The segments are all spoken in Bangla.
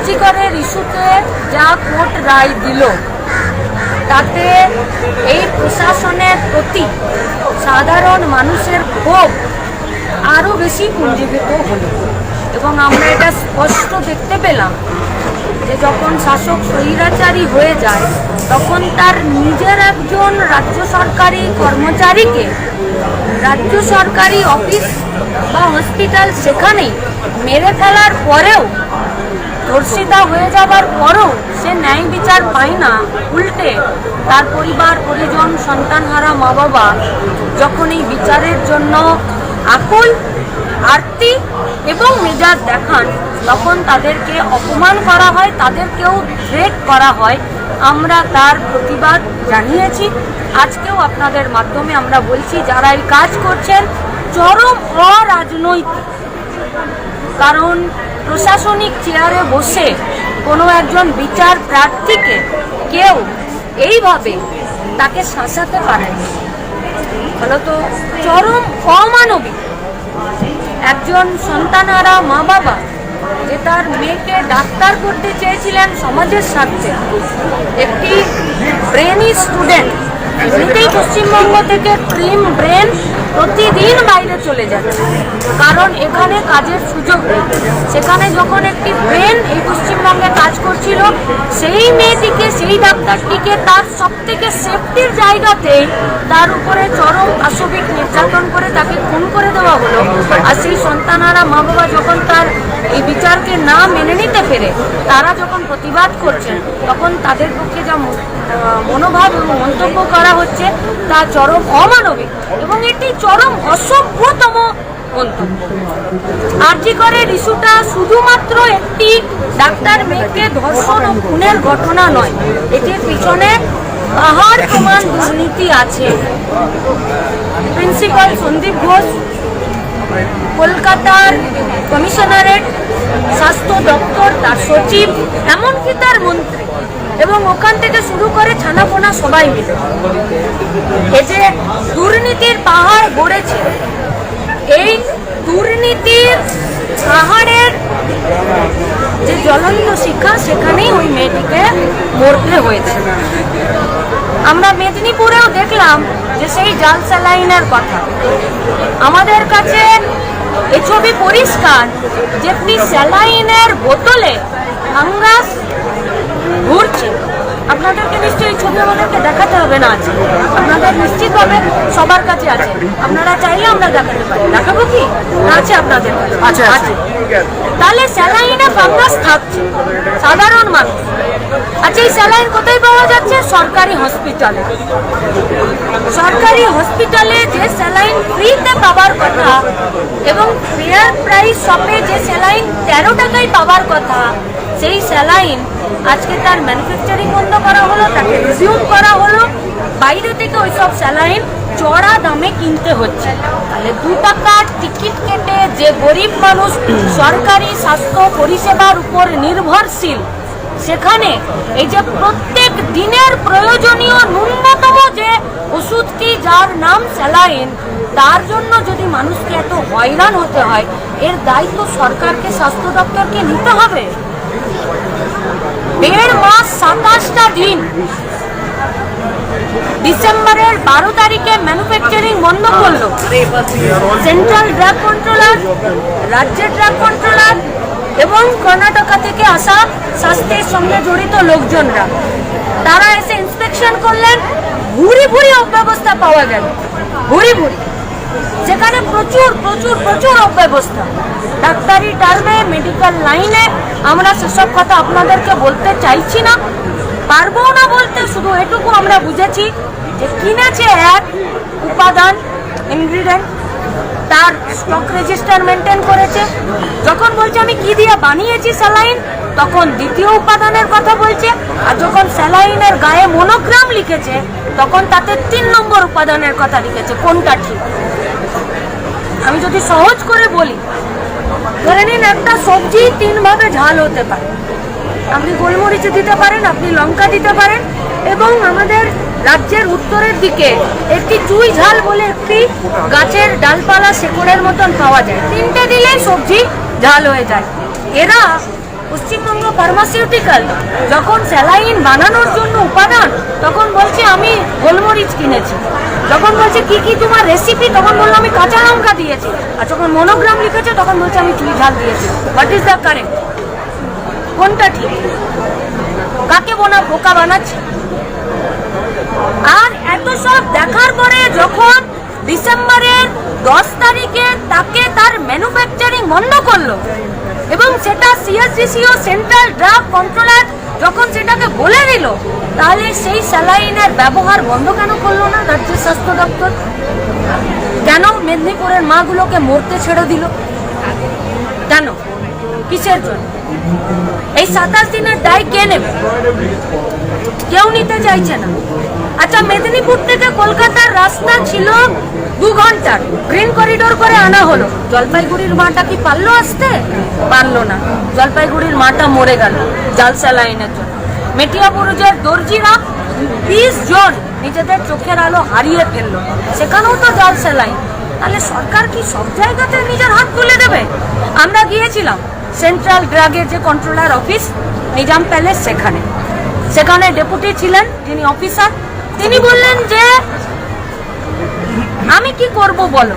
আর্জিকরের ইস্যুতে যা কোর্ট রায় দিল, তাতে এই প্রশাসনের প্রতি সাধারণ মানুষের ক্ষোভ আরও বেশি পুঞ্জীভূত হলো। এবং আমরা এটা স্পষ্ট দেখতে পেলাম যে যখন শাসক স্বৈরাচারী হয়ে যায়, তখন তার নিজের একজন রাজ্য সরকারি কর্মচারীকে রাজ্য সরকারি অফিস বা হসপিটাল সেখানেই মেরে ফেলার পরেও ধর্ষিতা হয়ে যাবার পরও সে ন্যায় বিচার পায় না। উল্টে তার পরিবার, পরিজন, সন্তানহারা মা বাবা যখন এই বিচারের জন্য আকুল, আরতি এবং মেজাজ দেখান, তখন তাদেরকে অপমান করা হয়, তাদেরকেও থ্রেট করা হয়। আমরা তার প্রতিবাদ জানিয়েছি। আজকেও আপনাদের মাধ্যমে আমরা বলছি, যারা এই কাজ করছেন, চরম অরাজনৈতিক। কারণ প্রশাসনিক চেয়ারে বসে কোনো একজন বিচার প্রার্থীকে কেউ এইভাবে তাকে শাসাতে পারে না। ফলত চরম অমানবিক একজন সন্তানারা মা বাবা যে তার মেয়েকে ডাক্তার করতে চেয়েছিলেন সমাজের স্বার্থে, একটি ব্রেনি স্টুডেন্ট, এমনিতেই পশ্চিমবঙ্গ থেকে ক্রিম ব্রেন প্রতিদিন বাইরে চলে যাচ্ছে। কারণ এখানে কাজের সুযোগ নেই। সেখানে যখন একটি ব্রেন এই পশ্চিমবঙ্গে কাজ করছিল, সেই মেয়েটিকে, সেই ডাক্তারটিকে তার সব থেকে সেফটির জায়গাতেই তার উপরে চরম পাশবিক নির্যাতন করে তাকে খুন করে দেওয়া হলো। আর সেই সন্তানারা মা বাবা যখন তার এই বিচারকে না মেনে নিতে পেরে, তারা যখন প্রতিবাদ করছেন, তখন তাদের পক্ষে যা মনোভাব এবং মন্তব্য করা হচ্ছে, তা চরম অমানবিক। এবং এটি চরম অসভ্যতম মন্তব্য। আর্যিকরের ইস্যুটা শুধুমাত্র একটি ডাক্তার মেয়েকে ধর্ষণ ও খুনের ঘটনা নয়, এটির পিছনে পাহাড় প্রমাণ দুর্নীতি আছে। প্রিন্সিপাল সন্দীপ ঘোষ, কলকাতার কমিশনারেট, স্বাস্থ্য দপ্তর, তার সচিব, এমনকি তার মন্ত্রী। এবং ওখান থেকে শুরু করে ছানা ছানাপোনা সবাই মিলে। এই যে দুর্নীতির পাহাড় গড়েছে, এই দুর্নীতির পাহাড়ের যে জ্বলন্ত শিক্ষা সেখানেই ওই মেয়েটিকে মরতে হয়েছে। আমরা মেদিনীপুরেও দেখলাম যে সেই জাল স্যালাইনের কথা। আমাদের কাছে এ ছবি পরিষ্কার যে একটি স্যালাইনের বোতলে ফাঙ্গাস ঘুরছে। আপনাদেরকে নিশ্চয়ই ছবি আমাদেরকে দেখাতে হবে না আছে আপনাদের নিশ্চিতভাবে সবার কাছে আছে। আপনারা চাইলে আমরা দেখাতে পারি। দেখাবো কি? না আছে আপনাদের। কাছে আছে, আছে। তাহলে স্যালাইনে ফাঙ্গাস থাকছে। সাধারণ মানুষ। আচ্ছা এই স্যালাইন কোথায় পাওয়া যাচ্ছে? সরকারি হসপিটালে। সরকারি হসপিটালে যে স্যালাইন ফ্রিতে পাওয়ার কথা এবং ফেয়ার প্রাইস শপে যে স্যালাইন তেরো টাকায় পাওয়ার কথা সেই স্যালাইন আজকে তার ম্যানুফ্যাকচারিং বন্ধ করা হলো, তাকে রিজিউম করা হলো। বাইরে থেকে ওইসব স্যালাইন চড়া দামে কিনতে হচ্ছে। তাহলে দু টাকার টিকিট কেটে যে গরিব মানুষ সরকারি স্বাস্থ্য পরিষেবার উপর নির্ভরশীল, সেখানে এই যে প্রত্যেক দিনের প্রয়োজনীয় ন্যূনতম যে ওষুধটি যার নাম স্যালাইন, তার জন্য যদি মানুষকে এত হয়রান হতে হয়, এর দায়িত্ব সরকারকে, স্বাস্থ্য দপ্তরকে নিতে হবে? দেড় মাস সাতাশটা দিন। ডিসেম্বরের বারো তারিখে ম্যানুফ্যাকচারিং বন্ধ করল। সেন্ট্রাল ড্রাগ কন্ট্রোলার রাজ্যের ড্রাগ কন্ট্রোলার এবং কর্ণাটকা থেকে আসা স্বাস্থ্যের সঙ্গে জড়িত লোকজনরা। তারা এসে ইন্সপেকশন করলেন। ভুরি ভুরি অব্যবস্থা পাওয়া গেল। ভুরি ভুরি। যেখানে প্রচুর প্রচুর প্রচুর অব্যবস্থা। ডাক্তারি টার্মে মেডিকেল লাইনে আমরা সেসব কথা আপনাদেরকে বলতে চাইছি না। পারব না বলতে, শুধু এটুকু আমরা বুঝেছি যে কিনেছে এক উপাদান ইনগ্রিডিয়েন্ট তার স্টক রেজিস্টার মেনটেন করেছে। যখন বলছে, আমি কি দিয়ে বানিয়েছি স্যালাইন তখন দ্বিতীয় উপাদানের কথা বলছে। আর যখন স্যালাইনের গায়ে মনোগ্রাম লিখেছে তখন তাতে তিন নম্বর উপাদানের কথা লিখেছে, কোনটা ঠিক? আমি যদি সহজ করে বলি, ধরে নিন একটা সবজি তিনভাবে ঝাল হতে পারে। আপনি গোলমরিচ দিতে পারেন, আপনি লঙ্কা দিতে পারেন এবং আমাদের রাজ্যের উত্তরের দিকে একটি চুই ঝাল বলে একটি গাছের ডালপালা শেকড়ের মতন পাওয়া যায়। তিনটে দিলেই সবজি ঝাল হয়ে যায়। এরা পশ্চিমবঙ্গ ফার্মাসিউটিক্যাল যখন স্যালাইন বানানোর জন্য উপাদান, তখন বলছে আমি গোলমরিচ কিনেছি। যখন বলছে, কি কি তোমার রেসিপি তখন বলল, আমি কাঁচা লঙ্কা দিয়েছি। আর যখন মনোগ্রাম লিখেছে, তখন বলছে, আমি চুই ঝাল দিয়েছি। হোয়াট ইজ দ্য কারেক্ট কোনটা ঠিক? কাকে বোনা, বোকা বানাচ্ছে? আর এত সব দেখার পরে যখন ডিসেম্বরের দশ তারিখে তাকে তার ম্যানুফ্যাকচারিং বন্ধ করল এবং সেটা সিএসডিসিও সেন্ট্রাল ড্রাগ কন্ট্রোলার যখন সেটাকে বলে দিল, তাহলে সেই স্যালাইনের ব্যবহার বন্ধ কেন করল না রাজ্যের স্বাস্থ্য দপ্তর? কেন মেদিনীপুরের মাগুলোকে মরতে ছেড়ে দিল? কেন? কিসের জন্য? এই সাতাশ দিনের দায় কে নেবে? কেউ নিতে চাইছে না। আচ্ছা মেদিনীপুর থেকে কলকাতার রাস্তা ছিল দু ঘণ্টার। গ্রিন করিডোর করে আনা হলো। জলপাইগুড়ির মাটা কি পারল আসতে? পারল না। জলপাইগুড়ির মাটা মরে গেল জালসা লাইনের জন্য। মেটিয়াবুরুজের দর্জিরা বিশ জন নিজেদের চোখের আলো হারিয়ে ফেলল। সেখানেও তো জালসা লাইন। তাহলে সরকার কি সব জায়গাতে নিজের হাত তুলে দেবে? আমরা গিয়েছিলাম। সেন্ট্রাল ড্রাগের যে কন্ট্রোলার অফিস, নিজাম প্যালেস সেখানে। সেখানে ডেপুটি ছিলেন যিনি অফিসার। তিনি বললেন যে, আমি কি করব বলো?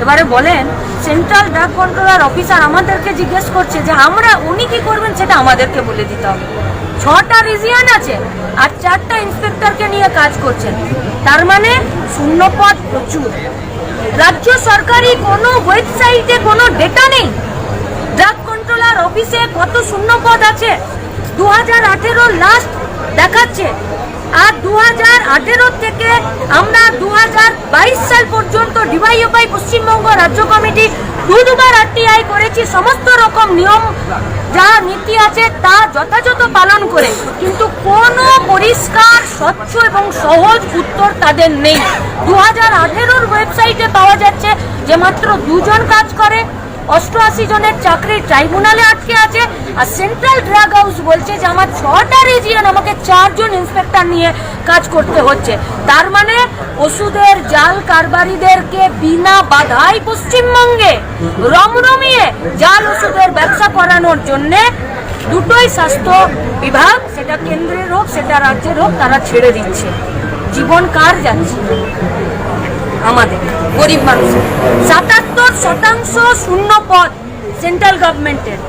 এবারে বলেন, সেন্ট্রাল ড্রাগ কন্ট্রোলার অফিসার আমাদেরকে জিজ্ঞেস করছে যে, আমরা উনি কি করবেন সেটা আমাদেরকে বলে দিতে হবে। ছটা রিজিয়ন আছে আর চারটা ইন্সপেক্টরকে নিয়ে কাজ করছেন। তার মানে শূন্য পদ প্রচুর। রাজ্য সরকারি কোনো ওয়েবসাইটে কোনো ডেটা নেই। কন্ট্রোলার অফিসে কত শূন্য পদ আছে? দু হাজার আঠেরো লাস্ট দেখাচ্ছে। আর দু হাজার আঠেরো থেকে আমরা দু হাজার বাইশ সাল পর্যন্ত ডিওয়াইএফআই পশ্চিমবঙ্গ রাজ্য কমিটি দু দুবার আরটিআই করেছি। সমস্ত রকম নিয়ম যা নীতি আছে তা যথাযথ পালন করে। কিন্তু কোনো পরিষ্কার, স্বচ্ছ এবং সহজ উত্তর তাদের নেই। দু হাজার আঠেরোর ওয়েবসাইটে পাওয়া যাচ্ছে যে মাত্র দুজন কাজ করে। অষ্টআশি জনের চাকরি ট্রাইব্যুনালে আটকে আছে। আর সেন্ট্রাল ড্রাগ হাউস বলছে যে আমার ছটা রিজিয়ন আমাকে চারজন ইন্সপেক্টর নিয়ে কাজ করতে হচ্ছে। তার মানে ওষুধের, জাল কারবারিদেরকে বিনা বাধাই পশ্চিমবঙ্গে রমরমিয়ে জাল ওষুধের ব্যবসা করানোর জন্যে দুটোই স্বাস্থ্য বিভাগ, সেটা কেন্দ্রের হোক, সেটা রাজ্যের হোক, তারা ছেড়ে দিচ্ছে। জীবন কার যাচ্ছে? আমাদের গরিব মানুষের শতাংশ শূন্য পদ সেন্ট্রাল গভর্নমেন্টের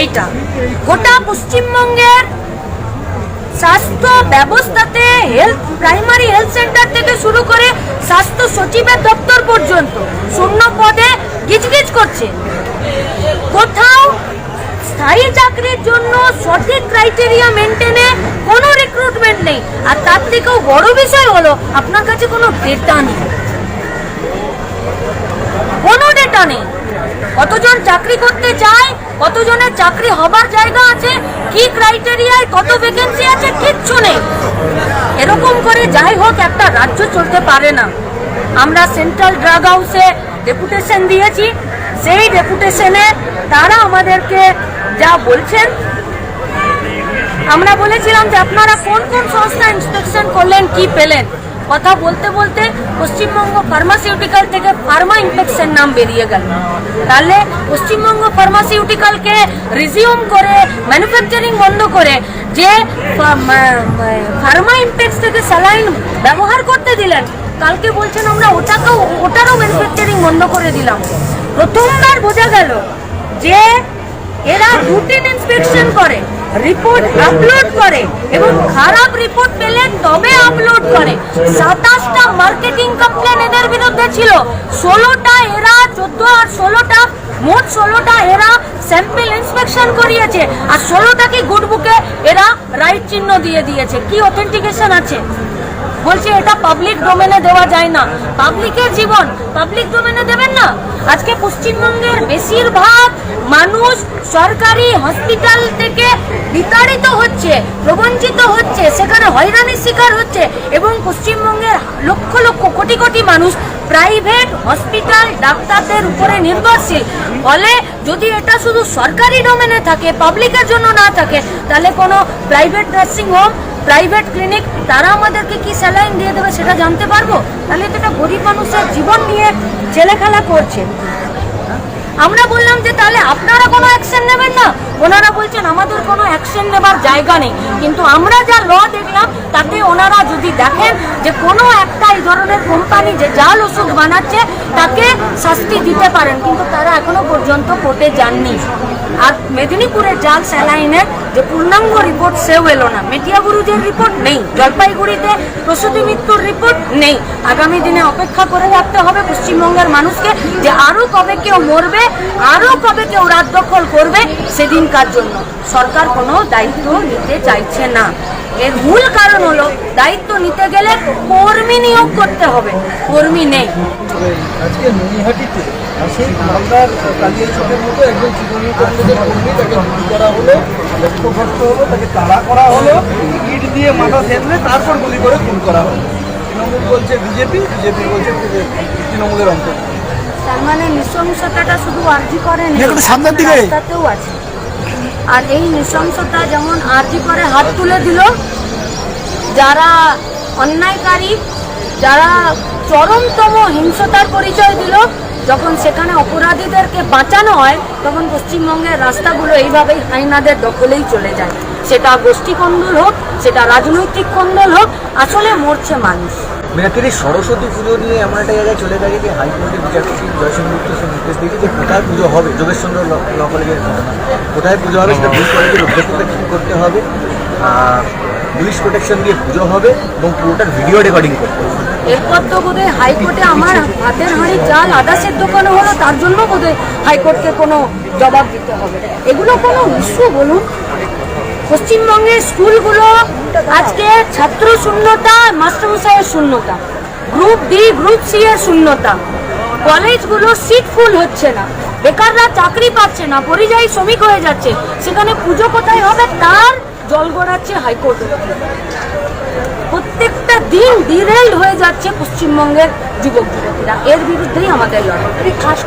এইটা। গোটা পশ্চিমবঙ্গের স্বাস্থ্য ব্যবস্থাতে হেলথ প্রাইমারি হেলথ সেন্টার থেকে শুরু করে স্বাস্থ্য সচিবের দপ্তর পর্যন্ত শূন্য পদে গিজগিজ করছে। কোথাও স্থায়ী চাকরির জন্য সঠিক ক্রাইটেরিয়া মেনটেনে কোনো রিক্রুটমেন্ট নেই। আর তার থেকেও বড় বিষয় হলো, আপনার কাছে কোনো ডেটা নেই। নেই। কতজন চাকরি করতে চায়, কতজনের চাকরি হবার জায়গা আছে, কি ক্রাইটেরিয়ায় কত ভ্যাকেন্সি আছে, কিচ্ছু নেই। এরকম করে যাই হোক, একটা রাজ্য চলতে পারে না। আমরা সেন্ট্রাল ড্রাগ হাউসে ডেপুটেশন দিয়েছি। সেই ডেপুটেশনে তারা আমাদেরকে যা বলছেন, আমরা বলেছিলাম যে আপনারা কোন কোন সংস্থা ইন্সপেকশন করলেন, কি পেলেন? কথা বলতে বলতে পশ্চিমবঙ্গ ফার্মাসিউটিক্যাল থেকে ফার্মা ইনফেকশন নাম বেরিয়ে গেল। তাহলে পশ্চিমবঙ্গ ফার্মাসিউটিক্যালকে রিজিউম করে ম্যানুফ্যাকচারিং বন্ধ করে, যে ফার্মা ইম্পেক্স থেকে স্যালাইন ব্যবহার করতে দিলেন, কালকে বলছেন আমরা ওটাকেও, ওটারও ম্যানুফ্যাকচারিং বন্ধ করে দিলাম। প্রথমবার বোঝা গেল যে এরা রুটিন ইন্সপেকশন করে। রিপোর্ট আপলোড করে এবং খারাপ রিপোর্ট পেলে তবে আপলোড করে। সাতাশটা মার্কেটিং কমপ্লেন এদের বিরুদ্ধে ছিল। ষোলোটা এরা, চোদ্দ আর ষোলোটা, মোট ষোলোটা এরা স্যাম্পল ইন্সপেকশন করিয়েছে। আর ষোলোটাকে গুড বুকে এরা রাইট চিহ্ন দিয়ে দিয়েছে। কি অথেন্টিকেশন আছে? বলছে, এটা পাবলিক ডোমেনে দেওয়া যায় না। পাবলিকের জীবন পাবলিক ডোমেনে দেবেন না। আজকে পশ্চিমবঙ্গের বেশিরভাগ মানুষ সরকারি হসপিটাল থেকে বিতাড়িত হচ্ছে, প্রবঞ্চিত হচ্ছে, সেখানে হয়রানির শিকার হচ্ছে এবং পশ্চিমবঙ্গের লক্ষ লক্ষ কোটি কোটি মানুষ প্রাইভেট হসপিটাল ডাক্তারদের উপরে নির্ভরশীল। ফলে যদি এটা শুধু সরকারি ডোমেনে থাকে পাবলিকের জন্য না থাকে, তাহলে কোনো private nursing home private clinic, তারা আমাদেরকে কি স্যালাইন দিয়ে দেবে সেটা জানতে পারব? তাহলে তো এটা গরিব মানুষের জীবন নিয়ে ছেলে খেলা করছে। আমরা বললাম যে তাহলে আপনারা কোনো অ্যাকশন নেবেন না। ওনারা বলছেন, আমাদের কোনো অ্যাকশন নেবার জায়গা নেই। কিন্তু আমরা যা ল দেখলাম, তাতে ওনারা যদি দেখেন যে কোনো একটা এই ধরনের কোম্পানি যে জাল ওষুধ বানাচ্ছে, তাকে শাস্তি দিতে পারেন। কিন্তু তারা এখনও পর্যন্ত কোর্টে যাননি। আর মেদিনীপুরের জাল স্যালাইনের যে পূর্ণাঙ্গ রিপোর্ট সেও এলো না। মেটিয়াবুরুজের রিপোর্ট নেই। জলপাইগুড়িতে প্রসূতি মৃত্যুর রিপোর্ট নেই। আগামী দিনে অপেক্ষা করে রাখতে হবে পশ্চিমবঙ্গের মানুষকে যে আরও কবে কেউ মরবে আরও কবে কেউ রাত দখল করবে সেদিনকার জন্য। সরকার কোনো দায়িত্ব নিতে চাইছে না। এর মূল কারণ হলো দায়িত্ব নিতে গেলে কর্মী নিয়োগ করতে হবে। কর্মী নেই। আজকে নৈহাটিতে সেই মালদার কালিয়া চকের মতো একজন তৃণমূল কংগ্রেসের কর্মী তাকে গুলি করা হলো লক্ষ্যভ্রষ্ট হলো তাকে তাড়া করা হলো ইট দিয়ে মাথা থেতলে তারপর গুলি করে খুন করা হলো। তৃণমূল বলছে বিজেপি বিজেপি বলছে তৃণমূলের অন্তর তার মানে নৃশংসতাটা শুধু আর্জি করে নেই, একটু সামনের দিকে। রাস্তাতেও আছে। আর এই নৃশংসতা যেমন আর্জি করে হাত তুলে দিল যারা অন্যায়কারী যারা চরমতম হিংসতার পরিচয় দিল যখন সেখানে অপরাধীদেরকে বাঁচানো হয়, তখন পশ্চিমবঙ্গের রাস্তাগুলো এইভাবেই হাইনাদের দখলেই চলে যায়। সেটা গোষ্ঠী কন্দল হোক, সেটা রাজনৈতিক কন্দল হোক, আসলে মরছে মানুষ। মেয়াতির সরস্বতী পুজো নিয়ে এমন একটা জায়গায় চলে গেছে যে হাইকোর্টের বিচারপতি জয়সিং গুপ্ত সে নির্দেশ দিয়েছে যে কোথায় পুজো হবে, যোগেশচন্দ্র ল কলেজের ঘটনা। কোথায় পুজো হবে সেটা পুলিশ কলেজের অভ্যর্থতা করতে হবে। পুলিশ প্রোটেকশন দিয়ে পুজো হবে এবং পুরোটার ভিডিও রেকর্ডিং করতে হবে। এরপর তো বোধহয় হাইকোর্টে আমার হাতের হাঁড়ি চাল আদা সেদ্ধ কেন হলো, তার জন্য বোধহয় হাইকোর্টকে কোনো জবাব দিতে হবে। এগুলো কোনো ইস্যু বলুন? পশ্চিমবঙ্গের স্কুলগুলো আজকে ছাত্র শূন্যতা, মাস্টারমশাইয়ের শূন্যতা, গ্রুপ ডি, গ্রুপ সি এর শূন্যতা। কলেজগুলো সিট ফুল হচ্ছে না, বেকাররা চাকরি পাচ্ছে না, পরিযায়ী শ্রমিক হয়ে যাচ্ছে। সেখানে পুজো কোথায় হবে? তার জল গড়াচ্ছে হাইকোর্ট প্রত্যেকটা দিন ডিরেল হয়ে যাচ্ছে পশ্চিমবঙ্গের যুবক যুবতীরা এর বিরুদ্ধেই আমাদের লড়াই। খাস